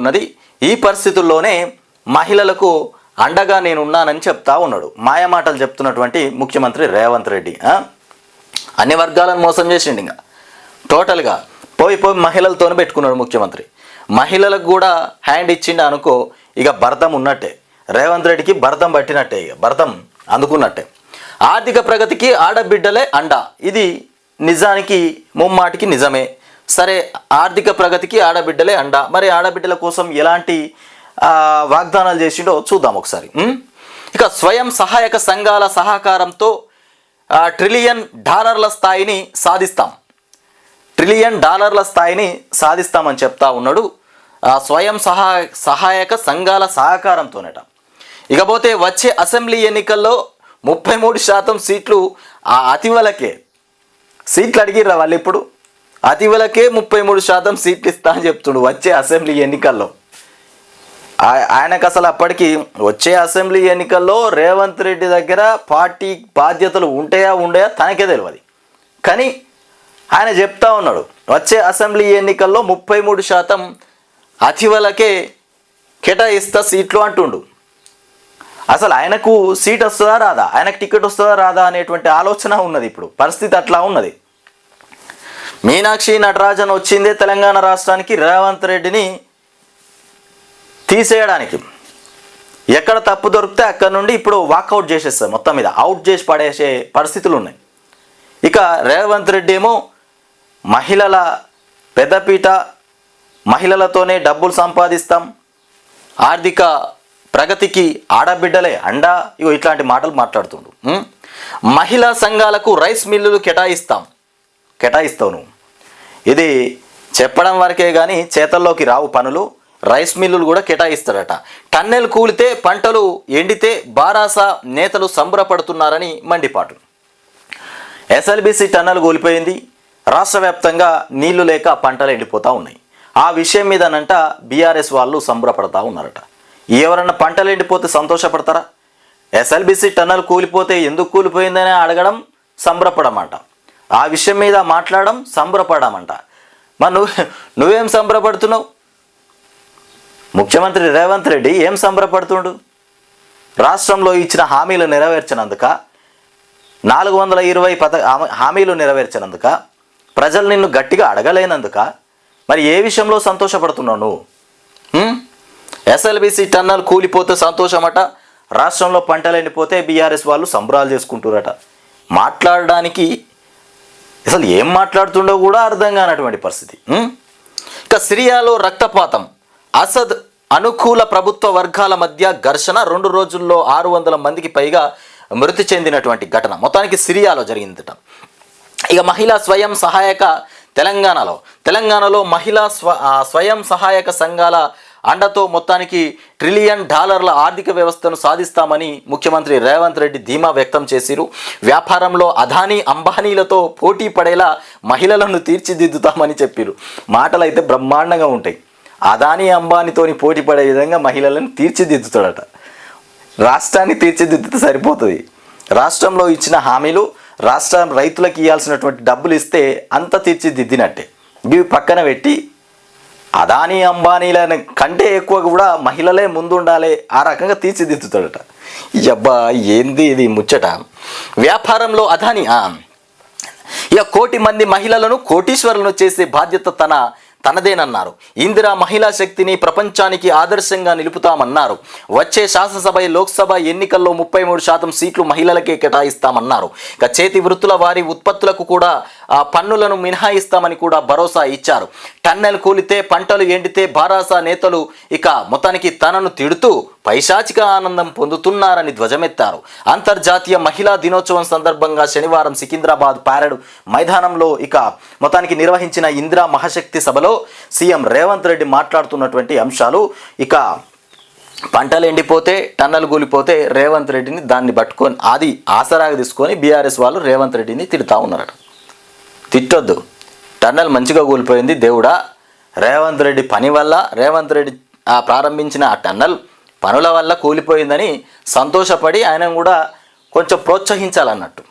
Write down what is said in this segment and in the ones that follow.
ఉన్నది. ఈ పరిస్థితుల్లోనే మహిళలకు అండగా నేను ఉన్నానని చెప్తా ఉన్నాడు. మాయమాటలు చెప్తున్నటువంటి ముఖ్యమంత్రి రేవంత్ రెడ్డి. అన్ని వర్గాలను మోసం చేసిండు ఇంకా. టోటల్గా పోయి పోయి మహిళలతోనే పెట్టుకున్నాడు ముఖ్యమంత్రి. మహిళలకు కూడా హ్యాండ్ ఇచ్చిండు అనుకో ఇక భర్తం ఉన్నట్టే. రేవంత్ రెడ్డికి భర్తం పట్టినట్టే ఇక. భర్తం అందుకున్నట్టే. ఆర్థిక ప్రగతికి ఆడబిడ్డలే అండ. ఇది నిజానికి ముమ్మాటికి నిజమే. సరే ఆర్థిక ప్రగతికి ఆడబిడ్డలే అండ. మరి ఆడబిడ్డల కోసం ఎలాంటి వాగ్దానాలు చేసిండో చూద్దాం ఒకసారి. ఇక స్వయం సహాయక సంఘాల సహకారంతో ట్రిలియన్ డాలర్ల స్థాయిని సాధిస్తాం. ట్రిలియన్ డాలర్ల స్థాయిని సాధిస్తామని చెప్తా ఉన్నాడు స్వయం సహాయ సహాయక సంఘాల సహకారంతోనట. ఇకపోతే వచ్చే అసెంబ్లీ ఎన్నికల్లో ముప్పై మూడు శాతం సీట్లు ఆ అతివలకే. సీట్లు అడిగిర్రా వాళ్ళు ఇప్పుడు? అతివలకే ముప్పై మూడు శాతం సీట్లు ఇస్తా అని చెప్తుండు వచ్చే అసెంబ్లీ ఎన్నికల్లో. ఆయనకు అసలు అప్పటికి వచ్చే అసెంబ్లీ ఎన్నికల్లో రేవంత్ రెడ్డి దగ్గర పార్టీ బాధ్యతలు ఉంటాయా ఉండయా తనకే తెలియదు కానీ ఆయన చెప్తా ఉన్నాడు వచ్చే అసెంబ్లీ ఎన్నికల్లో ముప్పై మూడు శాతం అతివలకే కేటాయిస్తా సీట్లు అంటుండు. అసలు ఆయనకు సీట్ వస్తుందా రాదా? ఆయనకు టికెట్ వస్తుందా రాదా అనేటువంటి ఆలోచన ఉన్నది ఇప్పుడు పరిస్థితి అట్లా ఉన్నది. మీనాక్షి నటరాజన్ వచ్చిందే తెలంగాణ రాష్ట్రానికి రేవంత్ రెడ్డిని తీసేయడానికి. ఎక్కడ తప్పు దొరికితే అక్కడ నుండి ఇప్పుడు వాకౌట్ చేసేస్తారు మొత్తం మీద. అవుట్ చేసి పడేసే పరిస్థితులు ఉన్నాయి ఇక రేవంత్ రెడ్డి ఏమో మహిళల పెద్దపీట మహిళలతోనే డబ్బులు సంపాదిస్తాం ఆర్థిక ప్రగతికి ఆడబిడ్డలే అండా ఇగో ఇట్లాంటి మాటలు మాట్లాడుతుండు. మహిళా సంఘాలకు రైస్ మిల్లులు కేటాయిస్తాం. కేటాయిస్తాను ఇది చెప్పడం వరకే కానీ చేతల్లోకి రావు పనులు రైస్ మిల్లులు కూడా కేటాయిస్తాడట. టన్నెల్ కూలితే పంటలు ఎండితే బారాస నేతలు సంబరపడుతున్నారని మండిపాటు. ఎస్ఎల్బిసి టన్నల్ కూలిపోయింది. రాష్ట్ర వ్యాప్తంగా నీళ్ళు లేక పంటలు ఎండిపోతూ ఉన్నాయి. ఆ విషయం మీదనంట బీఆర్ఎస్ వాళ్ళు సంబరపడతా ఉన్నారట. ఎవరన్నా పంటలు ఎండిపోతే సంతోషపడతారా? ఎస్ఎల్బిసి టన్నల్ కూలిపోతే ఎందుకు కూలిపోయిందని అడగడం సంబరపడమంట. ఆ విషయం మీద మాట్లాడడం సంబరపడమంట. మరి నువ్వు నువ్వేం సంబరపడుతున్నావు? ముఖ్యమంత్రి రేవంత్ రెడ్డి ఏం సంబరపడుతుండు? రాష్ట్రంలో ఇచ్చిన హామీలు నెరవేర్చినందుక నాలుగు వందల ఇరవై పథ హామీలు నెరవేర్చినందుక ప్రజలు నిన్ను గట్టిగా అడగలేనందుక మరి ఏ విషయంలో సంతోషపడుతున్నావు నువ్వు? ఎస్ఎల్బిసి టన్నల్ కూలిపోతే సంతోషమట రాష్ట్రంలో పంటలు ఎండిపోతే బీఆర్ఎస్ వాళ్ళు సంబరాలు చేసుకుంటురట మాట్లాడడానికి అసలు ఏం మాట్లాడుతుండో కూడా అర్థం కానటువంటి పరిస్థితి ఇక సిరియాలో రక్తపాతం. అసద్ అనుకూల ప్రభుత్వ వర్గాల మధ్య ఘర్షణ రెండు రోజుల్లో ఆరు వందల మందికి పైగా మృతి చెందినటువంటి ఘటన. మొత్తానికి సిరియాలో జరిగిందట. ఇక మహిళా స్వయం సహాయక తెలంగాణలో. తెలంగాణలో మహిళా స్వ స్వయం సహాయక సంఘాల అండతో మొత్తానికి ట్రిలియన్ డాలర్ల ఆర్థిక వ్యవస్థను సాధిస్తామని ముఖ్యమంత్రి రేవంత్ రెడ్డి ధీమా వ్యక్తం చేసిరు. వ్యాపారంలో అదానీ అంబానీలతో పోటీ పడేలా మహిళలను తీర్చిదిద్దుతామని చెప్పారు. మాటలు అయితే బ్రహ్మాండంగా ఉంటాయి. అదానీ అంబానీతోని పోటీ పడే విధంగా మహిళలను తీర్చిదిద్దుతాడట. రాష్ట్రాన్ని తీర్చిదిద్దితే సరిపోతుంది. రాష్ట్రంలో ఇచ్చిన హామీలు రాష్ట్రం రైతులకు ఇవ్వాల్సినటువంటి డబ్బులు ఇస్తే అంత తీర్చిదిద్దినట్టే. ఇవి పక్కన పెట్టి అదానీ అంబానీలని కంటే ఎక్కువ కూడా మహిళలే ముందుండాలి ఆ రకంగా తీర్చిదిద్దుతాడట. అబ్బా ఏంది ఇది ముచ్చట? వ్యాపారంలో అదాని ఇక కోటి మంది మహిళలను కోటీశ్వరులను చేసే బాధ్యత తన తనదేనన్నారు. ఇందిరా మహిళా శక్తిని ప్రపంచానికి ఆదర్శంగా నిలుపుతామన్నారు. వచ్చే శాసనసభ లోక్సభ ఎన్నికల్లో ముప్పై మూడు శాతం సీట్లు మహిళలకే కేటాయిస్తామన్నారు. ఇక చేతి వృత్తుల వారి ఉత్పత్తులకు కూడా పన్నులను మినహాయిస్తామని కూడా భరోసా ఇచ్చారు. టన్నెల్ కూలితే పంటలు ఎండితే బారాసా నేతలు ఇక మొత్తానికి తనను తిడుతూ పైశాచిక ఆనందం పొందుతున్నారని ధ్వజమెత్తారు. అంతర్జాతీయ మహిళా దినోత్సవం సందర్భంగా శనివారం సికింద్రాబాద్ పారెడ్ మైదానంలో ఇక మొత్తానికి నిర్వహించిన ఇందిరా మహాశక్తి సభలో సీఎం రేవంత్ రెడ్డి మాట్లాడుతున్నటువంటి అంశాలు. ఇక పంటలు ఎండిపోతే టన్నలు కూలిపోతే రేవంత్ రెడ్డిని దాన్ని పట్టుకొని అది ఆసరాగా తీసుకొని బీఆర్ఎస్ వాళ్ళు రేవంత్ రెడ్డిని తిడుతూ ఉన్నారట. తిట్టొద్దు. టన్నల్ మంచిగా కూలిపోయింది దేవుడా. రేవంత్ రెడ్డి పని వల్ల రేవంత్ రెడ్డి ఆ ప్రారంభించిన ఆ టన్నల్ పనుల వల్ల కూలిపోయిందని సంతోషపడి ఆయన కూడా కొంచెం ప్రోత్సహించాలన్నట్టు.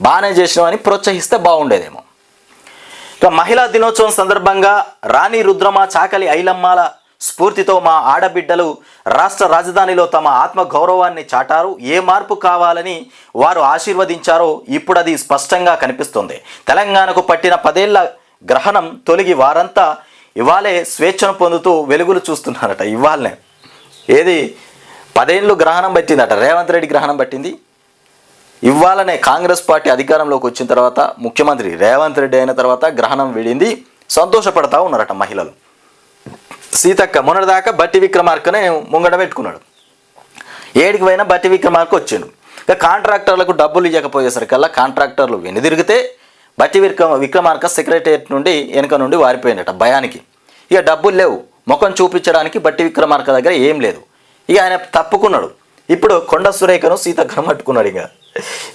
బాగానే చేసినామని ప్రోత్సహిస్తే బాగుండేదేమో. ఇక మహిళా దినోత్సవం సందర్భంగా రాణి రుద్రమ చాకలి ఐలమ్మాల స్ఫూర్తితో మా ఆడబిడ్డలు రాష్ట్ర రాజధానిలో తమ ఆత్మ గౌరవాన్ని చాటారు ఏ మార్పు కావాలని వారు ఆశీర్వదించారో ఇప్పుడు అది స్పష్టంగా కనిపిస్తుంది. తెలంగాణకు పట్టిన పదేళ్ళ గ్రహణం తొలగి వారంతా ఇవాళే స్వేచ్ఛను పొందుతూ వెలుగులు చూస్తున్నారట ఇవాళనే. ఏది? పదేళ్ళు గ్రహణం పట్టిందట రేవంత్ రెడ్డి గ్రహణం పట్టింది. ఇవాళనే కాంగ్రెస్ పార్టీ అధికారంలోకి వచ్చిన తర్వాత ముఖ్యమంత్రి రేవంత్ రెడ్డి అయిన తర్వాత గ్రహణం వీడింది. సంతోషపడతా ఉన్నారట మహిళలు. సీతక్క మొన్నటిదాకా బట్టి విక్రమార్కనే ముంగడ పెట్టుకున్నాడు. ఏడికి పోయినా బట్టి విక్రమార్క వచ్చిండు. ఇక కాంట్రాక్టర్లకు డబ్బులు ఇవ్వకపోయేసరికల్లా కాంట్రాక్టర్లు వెనుదిరిగితే బట్టి విక్రమ విక్రమార్క సెక్రటరియట్ నుండి వెనుక నుండి వారిపోయినట భయానికి. ఇక డబ్బులు లేవు. ముఖం చూపించడానికి బట్టి విక్రమార్క దగ్గర ఏం లేదు. ఇక ఆయన తప్పుకున్నాడు. ఇప్పుడు కొండ సురేఖను సీతక్కను పట్టుకున్నాడు ఇక.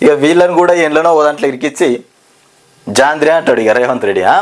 ఇక వీళ్ళని కూడా ఎండ్లనో ఓ దాంట్లో ఇరికిచ్చి జాంద్రి అంటాడు ఇక రేవంత్ రెడ్డి ఆ?